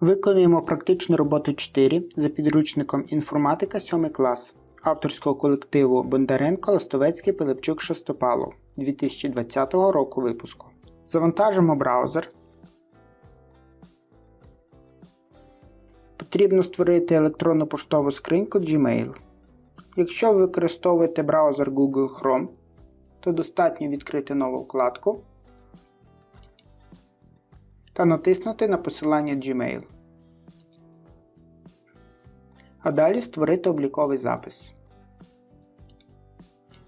Виконуємо практичну роботу 4 за підручником Інформатика 7 клас авторського колективу Бондаренко Листовецький Пилипчук Шестопалов 2020 року випуску. Завантажимо браузер. Потрібно створити електронну поштову скриньку Gmail. Якщо ви використовуєте браузер Google Chrome, то достатньо відкрити нову вкладку та натиснути на посилання Gmail. А далі створити обліковий запис.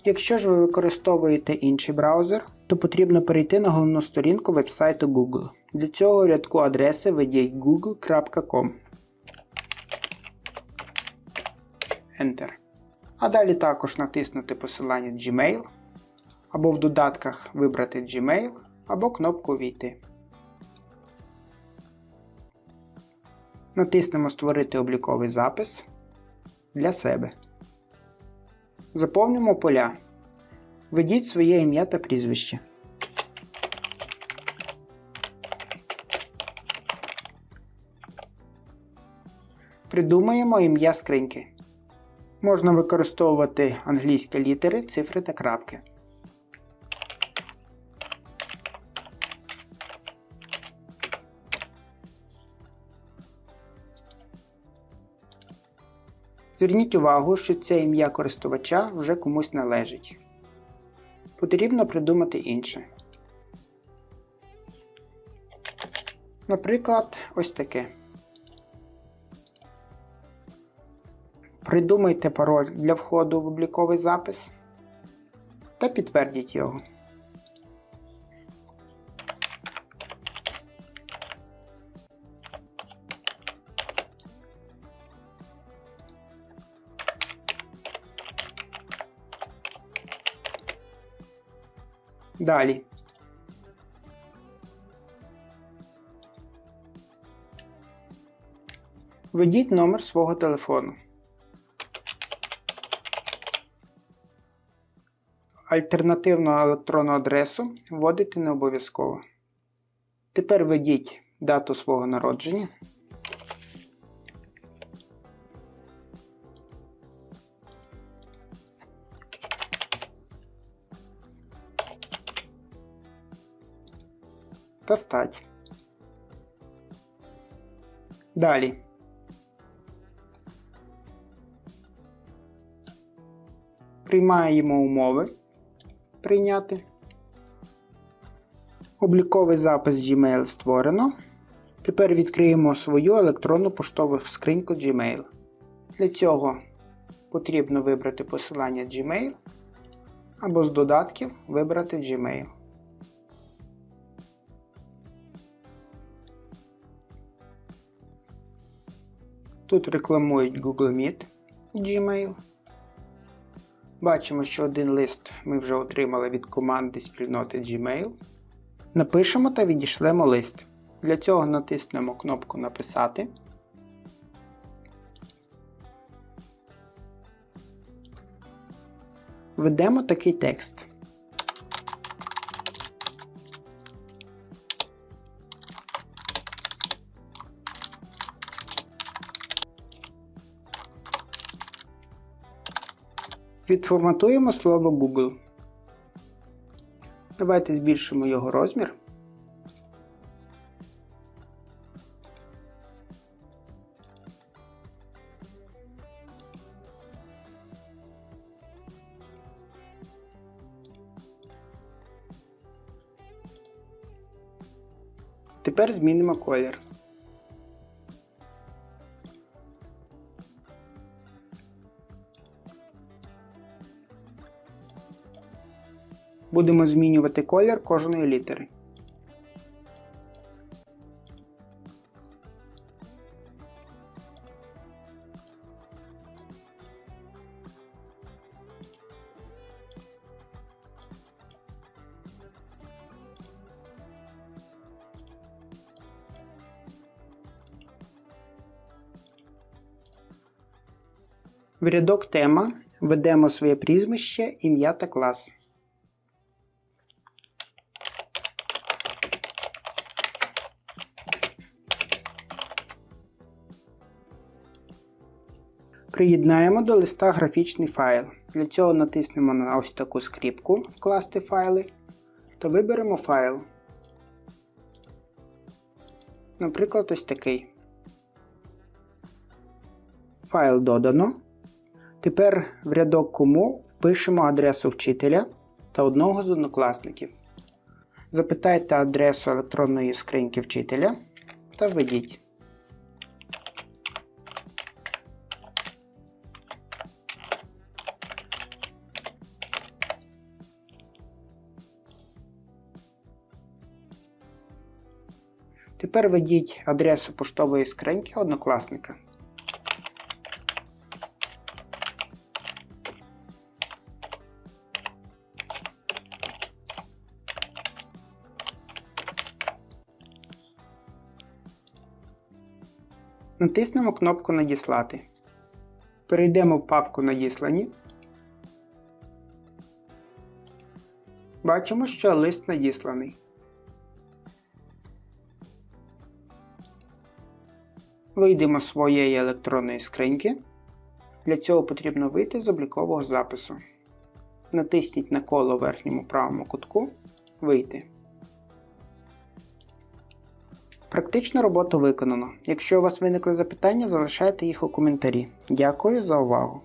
Якщо ж ви використовуєте інший браузер, то потрібно перейти на головну сторінку вебсайту Google. Для цього рядку адреси введіть google.com. Enter. А далі також натиснути посилання Gmail, або в додатках вибрати Gmail, або кнопку Війти. Натиснемо Створити обліковий запис для себе. Заповнимо поля. Введіть своє ім'я та прізвище. Придумаємо ім'я скриньки. Можна використовувати англійські літери, цифри та крапки. Зверніть увагу, що це ім'я користувача вже комусь належить. Потрібно придумати інше. Наприклад, ось таке. Придумайте пароль для входу в обліковий запис та підтвердіть його. Далі. Введіть номер свого телефону. Альтернативну електронну адресу вводити не обов'язково. Тепер введіть дату свого народження. Та стать. Далі. Приймаємо умови. Прийняти. Обліковий запис Gmail створено. Тепер відкриємо свою електронну поштову скриньку Gmail. Для цього потрібно вибрати посилання Gmail або з додатків вибрати Gmail. Тут рекламують Google Meet Gmail. Бачимо, що один лист ми вже отримали від команди спільноти Gmail. Напишемо та відійшлемо лист. Для цього натиснемо кнопку Написати. Введемо такий текст. Відформатуємо слово Google. Давайте збільшимо його розмір. Тепер змінимо колір. Будемо змінювати колір кожної літери. В рядок тема введемо своє прізвище, ім'я та клас. Приєднаємо до листа графічний файл. Для цього натиснемо на ось таку скріпку Вкласти файли та виберемо файл. Наприклад, ось такий. Файл додано. Тепер в рядок кому впишемо адресу вчителя та одного з однокласників. Запитайте адресу електронної скриньки вчителя та введіть. Тепер введіть адресу поштової скриньки однокласника. Натиснемо кнопку Надіслати. Перейдемо в папку Надіслані. Бачимо, що лист надісланий. Вийдемо з своєї електронної скриньки. Для цього потрібно вийти з облікового запису. Натисніть на коло в верхньому правому кутку Вийти. Практично роботу виконано. Якщо у вас виникли запитання, залишайте їх у коментарі. Дякую за увагу!